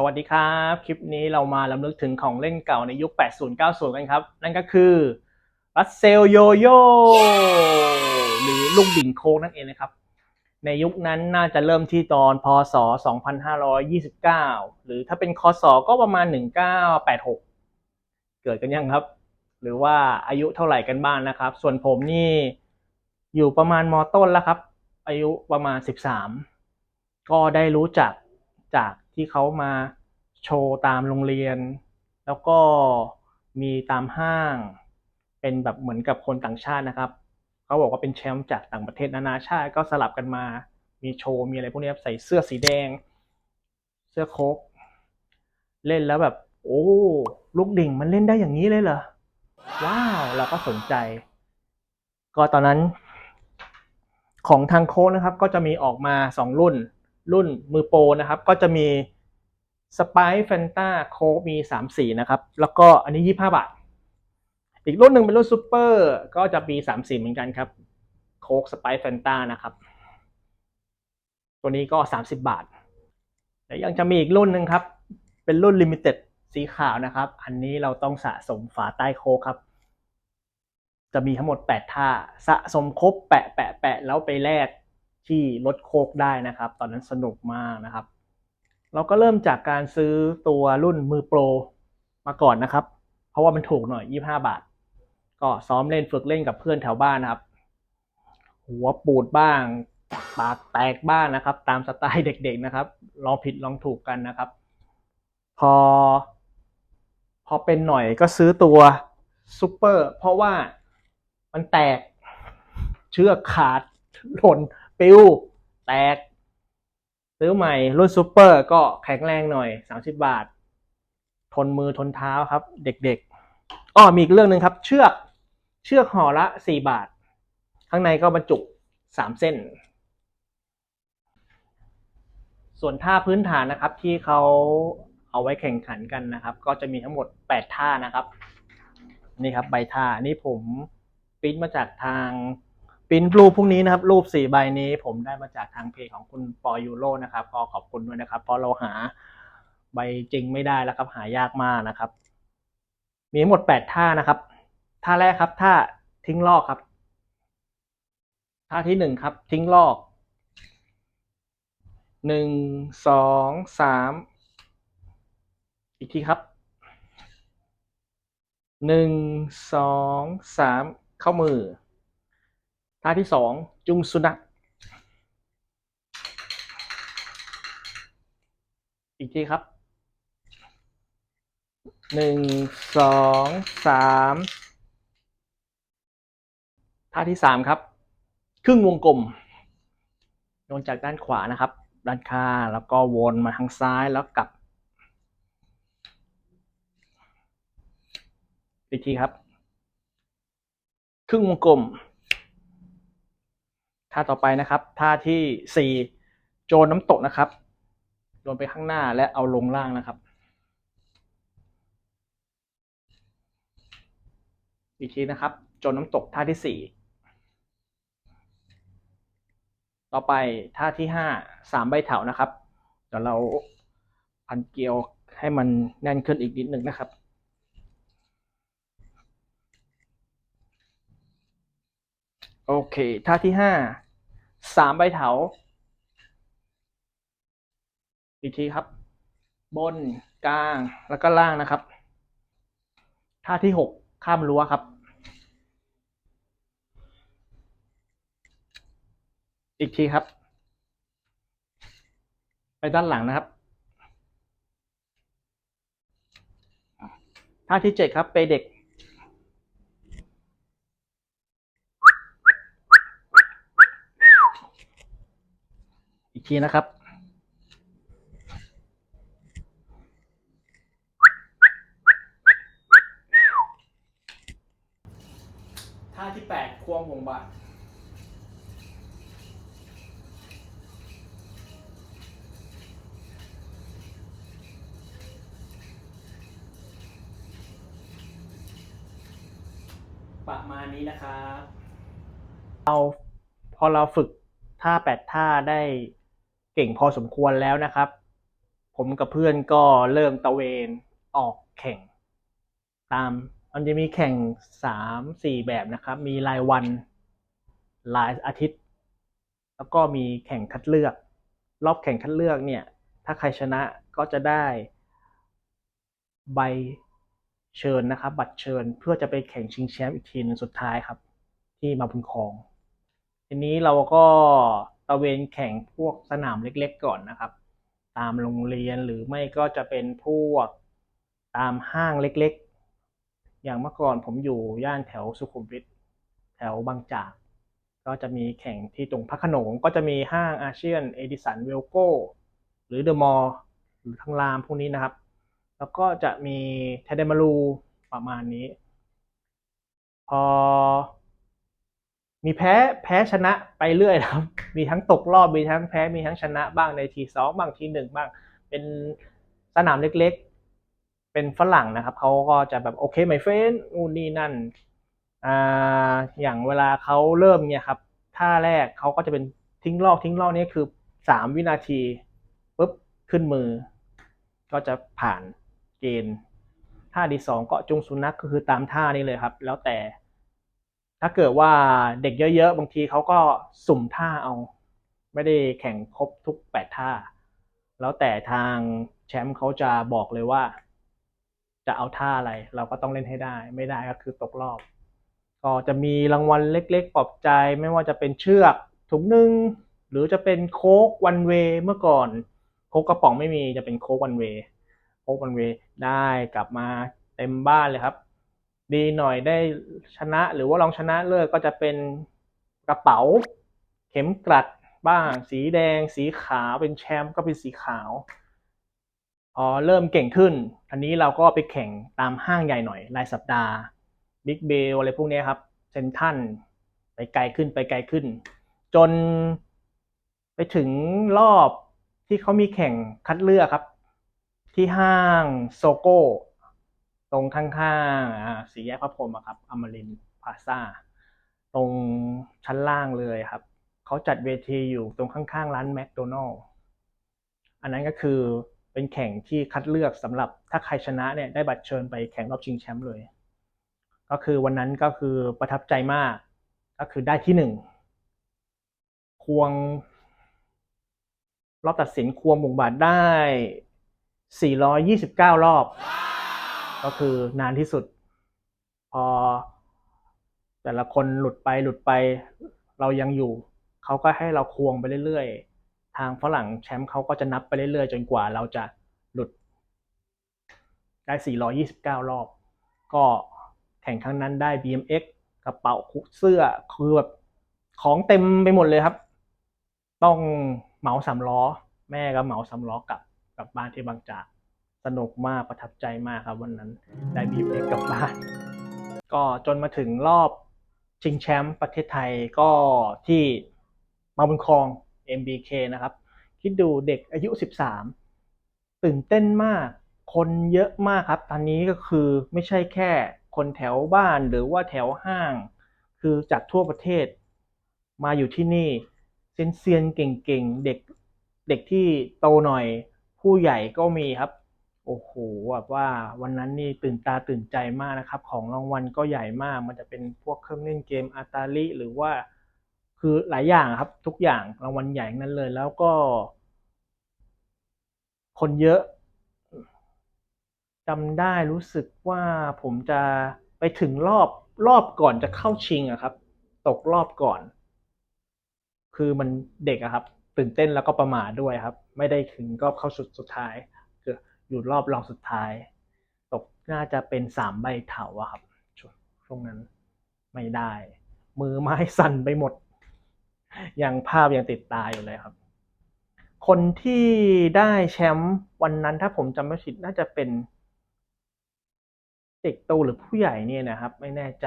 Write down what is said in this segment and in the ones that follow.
สวัสดีครับ คลิปนี้เรามาลำลึกถึงของเล่นเก่าในยุค 80 90 กันครับ นั่นก็คือรัสเซลโยโย่หรือลูกดิ่งโค้งนั่นเองนะครับ ในยุคนั้นน่าจะเริ่มที่ตอนพศ 2529 หรือถ้าเป็นคศก็ประมาณ 1986 เกิดกันยังครับ หรือว่าอายุเท่าไหร่กันบ้างนะครับ ส่วนผมนี่อยู่ประมาณมต้นแล้วครับ อายุประมาณ 13 ก็ได้รู้จักจาก ที่เขามาโชว์ตามโรงเรียน แล้วก็มีตามห้าง เป็นแบบเหมือนกับคนต่างชาตินะครับ เขาบอกว่าเป็นแชมป์จากต่างประเทศนานาชาติก็สลับกันมา มีโชว์มีอะไรพวกนี้ครับใส่เสื้อสีแดง เสื้อโค้กเล่นแล้วแบบ โอ้ลูกดิ่งมันเล่นได้อย่างนี้เลยเหรอว้าวเราก็สนใจ ก็ตอนนั้น ของทางโค้กนะครับ ก็จะมีออกมาสองรุ่น รุ่นมือโปรนะครับ ก็จะมีสไปซ์แฟนตาโค้กมีสามสีนะครับ แล้วก็อันนี้ยี่ห้าบาท อีกรุ่นหนึ่งเป็นรุ่นซูเปอร์ก็จะมีสามสีเหมือนกันครับ โค้กสไปซ์แฟนตานะครับ ตัวนี้ก็สามสิบบาท แล้วยังจะมีอีกรุ่นหนึ่งครับ เป็นรุ่นลิมิเต็ดสีขาวนะครับ อันนี้เราต้องสะสมฝาใต้โค้กครับ จะมีทั้งหมด 8 ท่า สะสมครบแปะแปะแปะแล้วไปแลก ที่รถโคกได้นะครับ ตอนนั้นสนุกมากนะครับ เราก็เริ่มจากการซื้อตัวรุ่นมือโปรมาก่อนนะครับ เพราะว่ามันถูกหน่อย 25 บาท ก็ซ้อมเล่นฝึกเล่นกับเพื่อนแถวบ้านนะครับ หัวปูดบ้างปากแตกบ้างนะครับ ตามสไตล์เด็ก ๆนะครับ ลองผิดลองถูกกันนะครับ พอ พอเป็นหน่อยก็ซื้อตัวซูเปอร์เพราะว่ามันแตกเชือกขาดหล่น ปิวแตก ซื้อใหม่รุ่นซูเปอร์ก็แข็งแรงหน่อย 30 บาท ทนมือทนเท้าครับ เด็กๆอ้อมีอีกเรื่องหนึ่งครับ เชือกเชือกห่อละ 4 บาท ข้างในก็บรรจุ 3 เส้น ส่วนท่าพื้นฐานนะครับที่เขาเอาไว้แข่งขันกันนะครับ ก็จะมีทั้งหมด 8 ท่านะครับ นี่ครับใบท่านี่ผมปริ้นมาจากทาง ปิ้นรูปพวกนี้นะครับ รูปสี่ใบนี้ผมได้มาจากทางเพจของคุณปอยูโรนะครับก็ขอบคุณด้วยนะครับ เพราะเราหาใบจริงไม่ได้แล้วครับ หายากมากนะครับ มีหมดแปดท่านะครับท่าแรกครับท่าทิ้งลอกครับท่าที่หนึ่งครับ ทิ้งลอกหนึ่งสองสามอีกทีครับหนึ่งสองสามเข้ามือาที่สองจุงสุนัขอีกทีครับหนึ่งสองสามท่าที่สามครับ ครึ่งวงกลมโยนจากด้านขวานะครับ ด้านข้างแล้วก็วนมาทางซ้ายแล้วกลับ อีกทีครับ ครึ่งวงกลม ท่าต่อไปนะครับ ท่าที่สี่โจนน้ำตกนะครับโยนไปข้างหน้าและเอาลงล่างนะครับ อีกทีนะครับ โจนน้ำตกท่าที่สี่ต่อไปท่าที่ห้าสามใบเถานะครับ เดี๋ยวเราพันเกลียวให้มันแน่นขึ้นอีกนิดหนึ่งนะครับโอเค ท่าที่ห้า สามใบเถา อีกทีครับ บนกลางแล้วก็ล่างนะครับ ท่าที่หกข้ามรั้วครับ อีกทีครับ ไปด้านหลังนะครับ ท่าที่เจ็ดครับ ไปเด็ก อีกทีนะครับ ท่าที่แปดควงวงบาทประมาณนี้นะครับ เราพอเราฝึกท่าแปดท่าได้ เก่งพอสมควรแล้วนะครับ ผมกับเพื่อนก็เริ่มตะเวนออกแข่ง ตามมันจะมีแข่งสามสี่แบบนะครับ มีรายวันรายอาทิตย์ แล้วก็มีแข่งคัดเลือก รอบแข่งคัดเลือกเนี่ย ถ้าใครชนะก็จะได้ใบเชิญนะครับ บัตรเชิญเพื่อจะไปแข่งชิงแชมป์อีกทีหนึงสุดท้ายครับ ที่มาบุญคอง ทีนี้เราก็ ตะเวนแข่งพวกสนามเล็กๆก่อนนะครับ ตามโรงเรียนหรือไม่ก็จะเป็นพวกตามห้างเล็กๆ อย่างเมื่อก่อนผมอยู่ย่านแถวสุขุมวิทแถวบางจาก ก็จะมีแข่งที่ตรงพระขนงก็จะมีห้างอาเซียนเอดิสันเวลโก้หรือเดอะมอลล์หรือทางรามพวกนี้นะครับ แล้วก็จะมีเทเดมารูประมาณนี้ พอ มีแพ้แพ้ชนะไปเรื่อยครับ มีทั้งตกรอบมีทั้งแพ้มีทั้งชนะบ้างในทีสองบ้างทีหนึ่งบ้าง เป็นสนามเล็กๆ เป็นฝรั่งนะครับเขาก็จะแบบโอเคไมเฟนนู่นนี่นั่นอ่าอย่างเวลาเขาเริ่มเนี่ยครับท่าแรกเขาก็จะเป็นทิ้งรอบทิ้งรอบนี้คือสามวินาทีปุ๊บขึ้นมือ ก็จะผ่านเกณฑ์ท่าที่สองก็จุงสุนัขก็คือตามท่านี้เลยครับ แล้วแต่ ถ้าเกิดว่าเด็กเยอะๆ บางทีเขาก็สุ่มท่าเอา ไม่ได้แข่งครบทุกแปดท่า แล้วแต่ทางแชมป์เขาจะบอกเลยว่า จะเอาท่าอะไร เราก็ต้องเล่นให้ได้ ไม่ได้ก็คือตกรอบ ก็จะมีรางวัลเล็กๆปลอบใจ ไม่ว่าจะเป็นเชือกถุงนึ่งหรือจะเป็นโค้กวันเวเมื่อก่อน โค้กกระป๋องไม่มีจะเป็นโค้กวันเวโค้กวันเวได้กลับมาเต็มบ้านเลยครับ ดีหน่อยได้ชนะ หรือว่าลองชนะเลิศก็จะเป็นกระเป๋า เข็มกลัดบ้าง สีแดง สีขาวเป็นแชมป์ก็เป็นสีขาวพอเริ่มเก่งขึ้น อันนี้เราก็ไปแข่งตามห้างใหญ่หน่อยรายสัปดาห์บิ๊กเบลอะไรพวกนี้ครับเซนทันไปไกลขึ้นไปไกลขึ้น จนไปถึงรอบที่เขามีแข่งคัดเลือกครับ ที่ห้างโซโก้ ตรงข้างๆสี่แยกพระพรหมครับอมรินพาซาตรงชั้นล่างเลยครับ เขาจัดเวทีอยู่ตรงข้างๆ ร้านแมคโดนัลล์อันนั้นก็คือเป็นแข่งที่คัดเลือกสำหรับถ้าใครชนะเนี่ยได้บัตรเชิญไปแข่งรอบชิงแชมป์เลย ก็คือวันนั้นก็คือประทับใจมาก ก็คือได้ที่หนึ่งควงรอบตัดสินควงบุงบาทได้ 429 รอบ ก็คือนานที่สุด พอ แต่ละคนหลุดไปหลุดไป เรายังอยู่ เขาก็ให้เราควงไปเรื่อยๆ ทางฝรั่งแชมป์เขาก็จะนับไปเรื่อยๆ จนกว่าเราจะหลุด ได้ 429 รอบ ก็แข่งครั้งนั้นได้ BMX กระเป๋าเสื้อคือแบบของเต็มไปหมดเลยครับ ต้องเหมาสามล้อ แม่ก็เหมาสามล้อกลับกลับบ้านที่บางจาก สนุกมากประทับใจมากครับวันนั้นได้ BMX กกลับบ้านก็จนมาถึงรอบชิงแชมป์ประเทศไทยก็ที่มาบุญครอง MBK นะครับ คิดดูเด็กอายุ 13 ตื่นเต้นมาก คนเยอะมากครับ ตอนนี้ก็คือไม่ใช่แค่คนแถวบ้านหรือว่าแถวห้าง คือจากทั่วประเทศมาอยู่ที่นี่เซียนเซียนเก่งๆ เด็กเด็กที่โตหน่อยผู้ใหญ่ก็มีครับ โอ้โหแบบว่าวันนั้นนี่ตื่นตาตื่นใจมากนะครับ ของรางวัลก็ใหญ่มาก มันจะเป็นพวกเครื่องเล่นเกมอาตาลิหรือว่า คือหลายอย่างครับ ทุกอย่างรางวัลใหญ่นั้นเลย แล้วก็ คนเยอะจำได้รู้สึกว่าผมจะไปถึงรอบรอบก่อนจะเข้าชิงอะครับ ตกรอบก่อน คือมันเด็กอะครับ ตื่นเต้นแล้วก็ประมาทด้วยครับ ไม่ได้ถึงรอบเข้าสุดสุดท้าย อยู่รอบรองสุดท้าย ตกน่าจะเป็นสามใบเถาอะครับช่วงช่วงนั้นไม่ได้ มือไม้สั่นไปหมด ยังภาพยังติดตาอยู่เลยครับ คนที่ได้แชมป์วันนั้นถ้าผมจำไม่ผิดน่าจะเป็นเด็กโตหรือผู้ใหญ่เนี่ยนะครับ ไม่แน่ใจ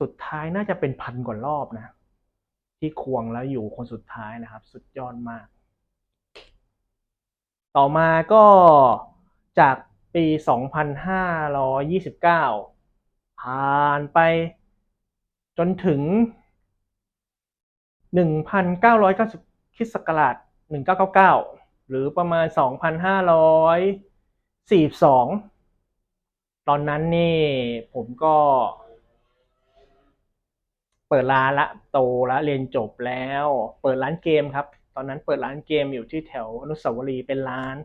สุดท้ายน่าจะเป็นพันกว่ารอบนะ ที่ควงแล้วอยู่คนสุดท้ายนะครับ สุดยอดมาก ต่อมาก็จากปี 2529 ผ่านไปจนถึง 1,990คริสต์ศักราช1999 หรือประมาณ 2,542 ตอนนั้นนี่ผมก็ เปิดร้านละโตล้วเรียนจบแล้ว เปิดร้านเกมครับ ตอนนั้นเปิดร้านเกมอยู่ที่แถวอนุสาวรีย์เป็นร้าน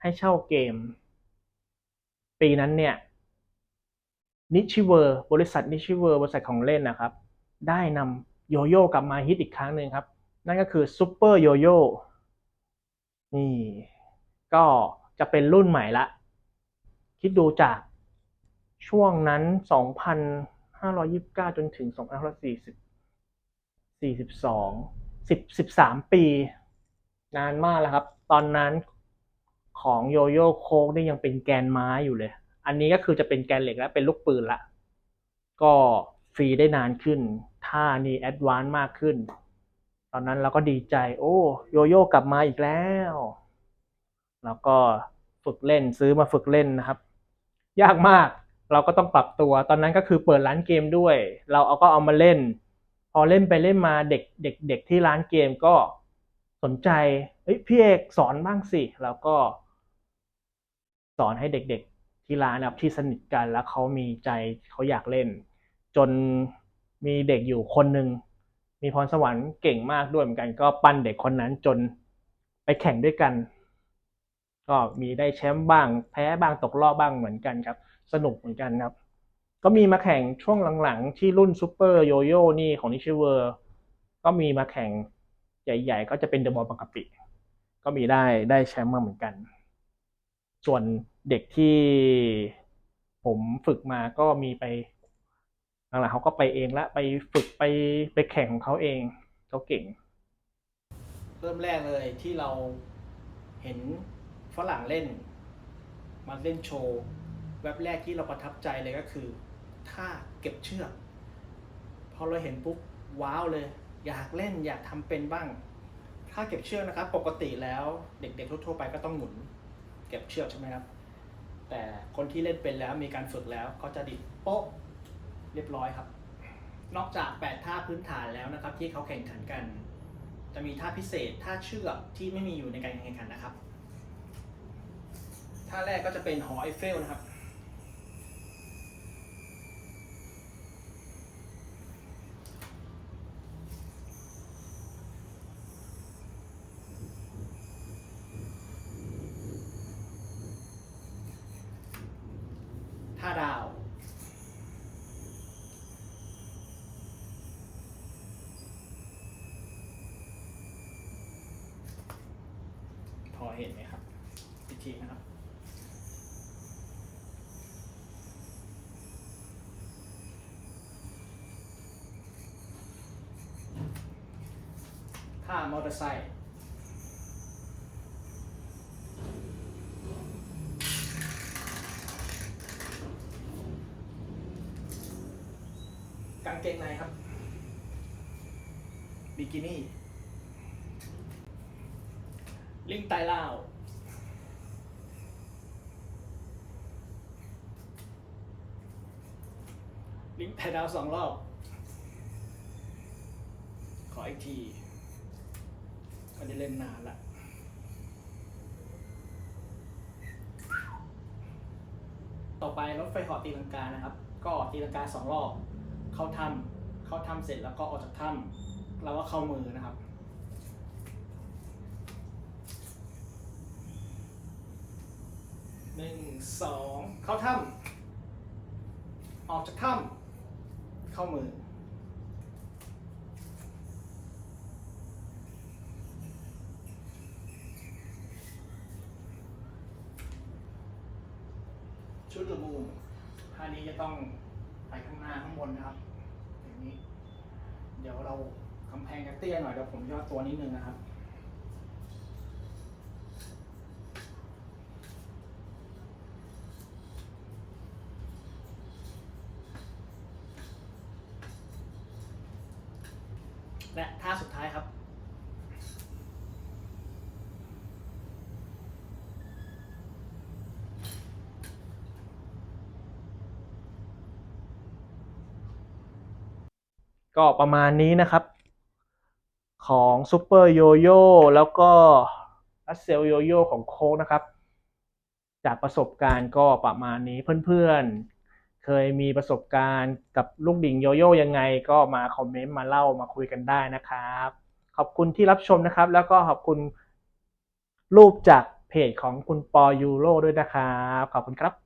ให้เช่าเกม ปีนั้นเนี่ยนิชิเวอร์บริษัทนิชิเวอร์บริษัทของเล่นนะครับ ได้นำโยโย่กลับมาฮิตอีกครั้งหนึ่งครับ นั่นก็คือซูเปอร์โยโย่นี่ก็จะเป็นรุ่นใหม่ละ คิดดูจากช่วงนั้น 2,529 จนถึง 2,540 42 10 13ปี นานมากแล้วครับ ตอนนั้นของโยโย่โค้กนี่ยังเป็นแกนไม้อยู่เลย อันนี้ก็คือจะเป็นแกนเหล็กแล้วเป็นลูกปืนละก็ฟรีได้นานขึ้น ท่านี่แอดวานซ์มากขึ้น ตอนนั้นเราก็ดีใจ โอ้โยโย่กลับมาอีกแล้ว แล้วก็ฝึกเล่นซื้อมาฝึกเล่นนะครับ ยากมากเราก็ต้องปรับตัว ตอนนั้นก็คือเปิดร้านเกมด้วย เราเอาก็เอามาเล่น อเล่นไปเล่นมาเด็กเด็กเด็กที่ร้านเกมก็สนใจเอ้ยพี่เอกสอนบ้างสิแล้วก็ สอนให้เด็กๆที่ร้านนะครับที่สนิทกันแล้วเขามีใจเขาอยากเล่น จนมีเด็กอยู่คนหนึ่งมีพรสวรรค์เก่งมากด้วยเหมือนกัน ก็ปั้นเด็กคนนั้นจนไปแข่งด้วยกัน ก็มีได้แชมป์บ้าง แพ้บ้างตกรอบบ้างเหมือนกันครับ สนุกเหมือนกันครับ ก็มีมาแข่งช่วงหลังๆ ที่รุ่นซูเปอร์โยโย่นี่ของนิชิเวอร์ ก็มีมาแข่งใหญ่ๆ ก็จะเป็นเดอะบอลบางกะปิ ก็มีได้ได้แชมป์มาเหมือนกัน ส่วนเด็กที่ผมฝึกมาก็มีไปหลังๆเขาก็ไปเองละไปฝึกไปไปแข่งของเขาเองเขาเก่ง เริ่มแรกเลยที่เราเห็นฝรั่งเล่น มาเล่นโชว์แว็บแรกที่เราประทับใจเลยก็คือ ท่าเก็บเชือกพอเราเห็นปุ๊บว้าวเลย อยากเล่นอยากทำเป็นบ้างท่าเก็บเชือกนะครับ ปกติแล้วเด็กๆทั่วๆไปก็ต้องหมุน เก็บเชือกใช่ไหมครับ แต่คนที่เล่นเป็นแล้วมีการฝึกแล้วก็จะดิดโป๊ะเรียบร้อยครับ นอกจาก 8 ท่าพื้นฐานแล้วนะครับ ที่เขาแข่งขันกัน จะมีท่าพิเศษท่าเชือกที่ไม่มีอยู่ในการแข่งขันนะครับท่าแรกก็จะเป็นหอไอเฟลนะครับ ท่าดาว พอเห็นไหมครับอีกทีนะครับ ท่า มอเตอร์ไซค์กางเกงในครับ บิกินี่ ลิงไตล่าวลิงไตดาวสองรอบ ขออีกที ไมันจะเล่นนานละต่อไปรถไฟเหาะตีลังกานะครับ ก็ตีลังกาสองรอบเข้าถ้ำเข้าถ้ำเสร็จแล้วก็ออกจากถ้เราก็เข้ามือนะครับ หนึ่งสองเข้าถ้ำออกจากถ้ำเข้ามือ ชุดละมูลท่านี้ จะต้องไปข้างหน้าข้างบนนะครับอย่างนี้ เดี๋ยวเรากำแพงจะเตี้ยหน่อยเดี๋ยวผมย่อตัวนิดนึงนะครับและท่าสุดท้ายครับ ก็ประมาณนี้นะครับ ของซูเปอร์โยโย่แล้วก็รัสเซลโยโย่ของโค้กนะครับ จากประสบการณ์ก็ประมาณนี้เพื่อนๆ เคยมีประสบการณ์กับลูกดิ่งโยโย่ยังไงก็มาคอมเมนต์มาเล่ามาคุยกันได้นะครับ ขอบคุณที่รับชมนะครับ แล้วก็ขอบคุณรูปจากเพจของคุณปอยูโรด้วยนะครับ ขอบคุณครับ